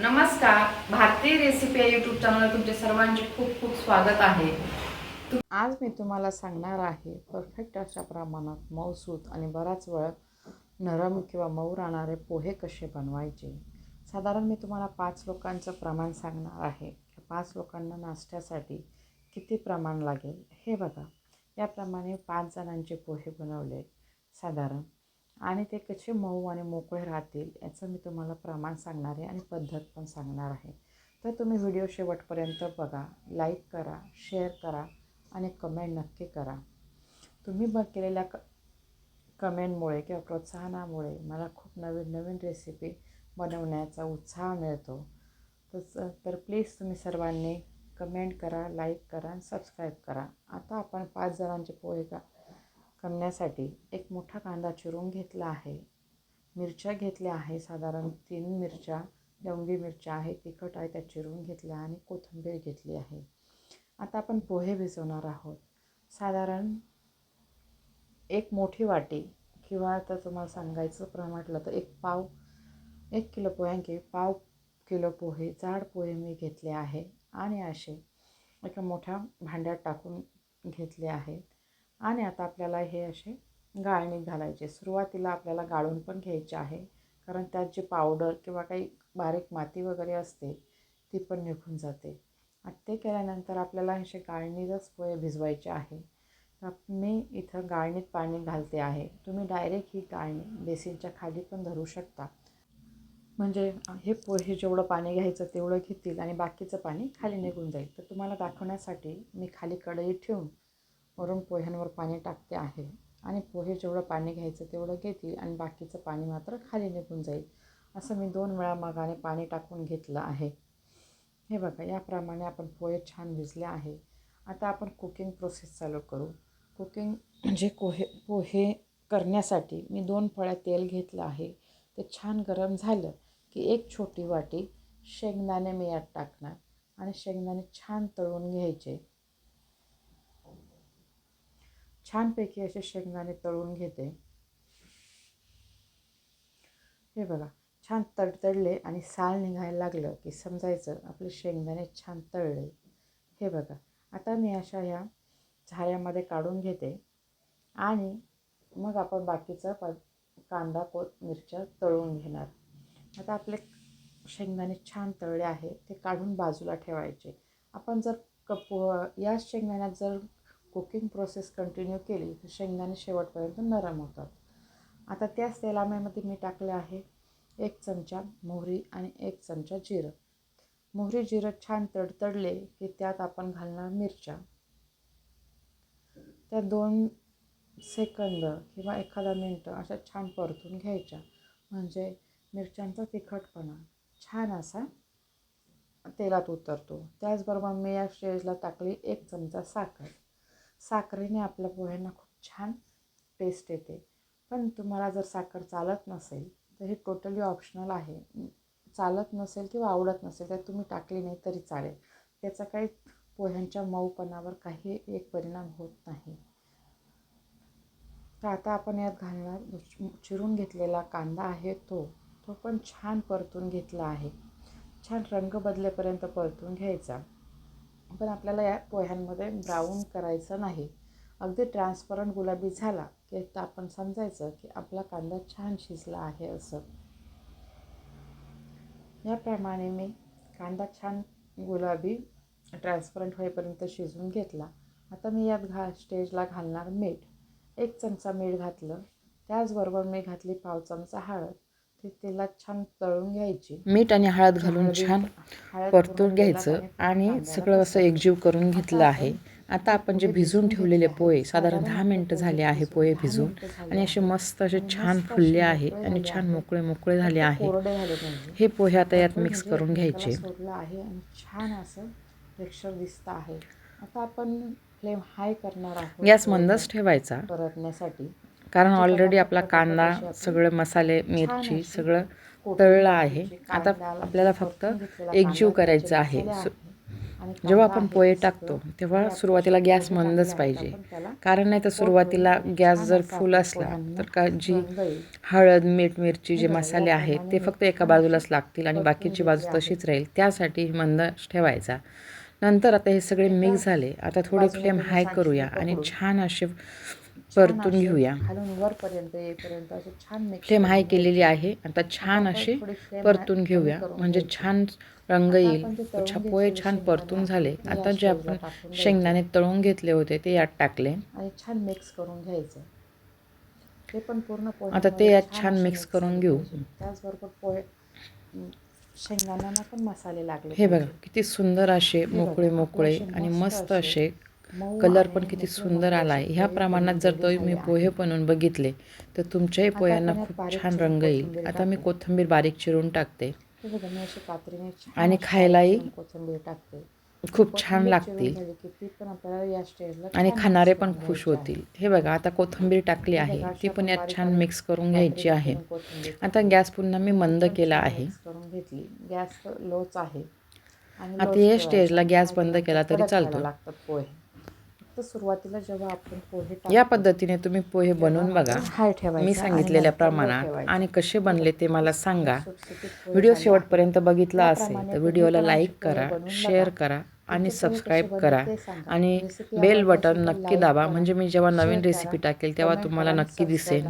नमस्कार भारतीय रेसिपी या यूट्यूब चॅनलवर तुमचे सर्वांचे खूप खूप स्वागत आहे. आज मी तुम्हाला सांगणार आहे परफेक्ट अशा प्रमाणात मऊसूत आणि बराच वेळ नरम किंवा मऊ राहणारे पोहे कसे बनवायचे? साधारण मी तुम्हाला पाच लोकांचं प्रमाण सांगणार आहे. पाच लोकांना नाश्त्यासाठी किती प्रमाण लागेल हे बघा. याप्रमाणे पाच जणांचे पोहे बनवले. साधारण आणि ते कसे मऊ आणि मोकळे राहतील याचं मी तुम्हाला प्रमाण सांगणार आहे आणि पद्धत पण सांगणार आहे. तर तुम्ही व्हिडिओ शेवटपर्यंत बघा लाईक करा शेअर करा आणि कमेंट नक्की करा. तुम्ही बघ केलेल्या क कमेंटमुळे किंवा प्रोत्साहनामुळे मला खूप नवीन नवीन रेसिपी बनवण्याचा उत्साह मिळतो. तसं तर प्लीज तुम्ही सर्वांनी कमेंट करा लाईक करा आणि सबस्क्राईब करा. आता आपण पाच जणांचे पोहे का करण्यासाठी एक मोठा कांदा चिरून घेतला आहे. मिरच्या घेतल्या आहे साधारण तीन मिरच्या लवंगी मिरच्या आहे तिखट आहे त्या चिरून घेतल्या आणि कोथिंबीर घेतली आहे. आता आपण पोहे भिजवणार आहोत. साधारण एक मोठी वाटी किंवा आता तुम्हाला सांगायचं प्रमाण म्हटलं तर एक पाव एक किलो पोह्यांके पाव किलो पोहे जाड पोहे मी घेतले आहे. आणि असे एका मोठ्या भांड्यात टाकून घेतले आहेत. आणि आता आपल्याला हे असे गाळणीत घालायचे. सुरुवातीला आपल्याला गाळून पण घ्यायचे आहे. कारण त्यात जे पावडर किंवा काही बारीक माती वगैरे असते ती पण निघून जाते. आणि ते केल्यानंतर आपल्याला असे गाळणीतच पोहे भिजवायचे आहे. तर मी इथं गाळणीत पाणी घालते आहे. तुम्ही डायरेक्ट ही गाळणी बेसिनच्या खाली पण धरू शकता. म्हणजे हे पोहे जेवढं पाणी घ्यायचं तेवढं घेतील आणि बाकीचं पाणी खाली निघून जाईल. तर तुम्हाला दाखवण्यासाठी मी खाली कढई ठेवून वरून पोह्यांवर पाणी टाकते आहे. आणि पोहे जेवढं पाणी घ्यायचं तेवढं घेतील आणि बाकीचं पाणी मात्र खाली निघून जाईल. असं मी दोन वेळा मागाने पाणी टाकून घेतलं आहे. हे बघा याप्रमाणे आपण पोहे छान भिजले आहे. आता आपण कुकिंग प्रोसेस चालू करू. कुकिंग म्हणजे पोहे पोहे करण्यासाठी मी दोन फळ्या तेल घेतलं आहे. ते छान गरम झालं की एक छोटी वाटी शेंगदाणे मी यात टाकणार आणि शेंगदाणे छान तळून घ्यायचे. छानपैकी असे शेंगदाणे तळून घेते. हे बघा छान तडतडले आणि साल निघायला लागलं की समजायचं आपले शेंगदाणे छान तळले. हे बघा आता मी अशा ह्या झाऱ्यामध्ये काढून घेते आणि मग आपण बाकीचं प कांदा कोत मिरच्या तळून घेणार. आता आपले शेंगदाणे छान तळले आहे ते काढून बाजूला ठेवायचे. आपण जर कप या शेंगदाण्यात जर कुकिंग प्रोसेस कंटिन्यू केली तर शेंगदाणे शेवटपर्यंत नरम होतात. आता त्याच तेलामध्ये मी टाकले आहे एक चमचा मोहरी आणि एक चमचा जिरं. मोहरी जिरं छान तडतडले की त्यात आपण घालणार मिरच्या. त्या दोन सेकंद किंवा एखादा मिनटं अशा छान परतून घ्यायच्या. म्हणजे मिरच्यांचा तिखटपणा छान असा तेलात उतरतो. त्याचबरोबर मी या स्टेजला टाकली एक चमचा साखर. साखरेने आपल्या पोह्यांना खूप छान टेस्ट येते. पण तुम्हाला जर साखर चालत नसेल तर हे टोटली ऑप्शनल आहे. चालत नसेल किंवा आवडत नसेल तर तुम्ही टाकली नाही तरी चालेल. त्याचा काही पोह्यांच्या मऊपणावर काही एक परिणाम होत नाही. तर आता आपण यात घालणार चिरून घेतलेला कांदा आहे तो. तो पण छान परतून घेतला आहे. छान रंग बदलेपर्यंत परतून घ्यायचा. पण आपल्याला या पोह्यांमध्ये ब्राऊन करायचं नाही. अगदी ट्रान्सपरंट गुलाबी झाला की तर आपण समजायचं की आपला कांदा छान शिजला आहे असं. याप्रमाणे मी कांदा छान गुलाबी ट्रान्सपरंट होईपर्यंत शिजवून घेतला. आता मी यात घा स्टेजला घालणार मीठ. एक चमचा मीठ घातलं. त्याचबरोबर मी घातली पाव चमचा हळद. ते तेलात छान तळून घ्यायची. मीठ आणि हळद घालून छान परतून घ्यायचं आणि सगळं असं एकजीव करून घेतलं आहे. आता आपण जे भिजून ठेवलेले पोहे साधारण दहा मिनटं झाले आहे पोहे भिजून आणि असे मस्त असे छान फुलले आहे आणि छान मोकळे मोकळे झाले आहे. पाहिजे हे पोहे आता यात मिक्स म्हणजे करून घ्यायचे. आहे आणि छान असं दिसतं आहे. आता आपण फ्लेम हाय करणार आहोत गॅस मंदच ठेवायचा. परतण्यासाठी. कारण ऑलरेडी आपला कांदा सगळे मसाले मिरची सगळं तळलं आहे. आता आपल्याला फक्त एकजीव करायचं आहे. जेव्हा आपण पोहे टाकतो तेव्हा सुरुवातीला गॅस मंदच पाहिजे. कारण नाही तर सुरुवातीला गॅस जर फुल असला तर का जी हळद मीठ मिरची जे मसाले आहेत ते फक्त एका बाजूलाच लागतील आणि बाकीची बाजू तशीच राहील. त्यासाठी मंद ठेवायचा. नंतर आता हे सगळे मिक्स झाले. आता थोडी फ्लेम हाय करूया आणि छान असे परतून घेऊया खालून वरपर्यंत येईपर्यंत असे छान फ्लेम हाय. केलेली आहे आता छान असे परतून घेऊया म्हणजे. छान रंग येईल पोहे छान परतून झाले आता जे आपण. शेंगदाणे तळून घेतले होते ते यात टाकले आणि छान मिक्स करून घ्यायचं ते पण पूर्ण आता ते यात छान mix करून घेऊ. त्याचबरोबर पोहे शेंगदाण्यांना पण मसाले लागले हे बघा. किती सुंदर असे मोकळे मोकळे आणि मस्त असे कलर पण किती सुंदर आला आहे ह्या पोहे प्रमाणात जर तुम्ही पोहे. बनवून बघितले तर तुमच्याही पोह्यांना खूप छान रंग येईल. आता मी. कोथिंबीर बारीक चिरून टाकते. आणि खायलाही कोथिंबीर टाकते. खूप छान लागतील. आणि खाणारे पण खुश होतील. हे बघा आता कोथिंबीर टाकली आहे. ती पण यात छान मिक्स करून घ्यायची आहे. आता गॅस पुन्हा मी मंद केला आहे. mix करून घेतली. गॅस लोच आहे. आणि आता या. स्टेजला गॅस बंद केला तरी चालतो. फक्त सुरुवातीला जेव्हा आपण पोहे या पद्धतीने तुम्ही पोहे बनवून बघा. हाय मी सांगितलेल्या प्रमाणात. आणि कसे बनले ते मला सांगा. व्हिडिओ शेवटपर्यंत बघितला असेल तर व्हिडिओला लाईक करा शेअर बघा. करा आणि सबस्क्राईब करा. आणि बेल बटन नक्की दाबा. म्हणजे मी जेव्हा नवीन रेसिपी टाकेल तेव्हा तुम्हाला नक्की दिसेल.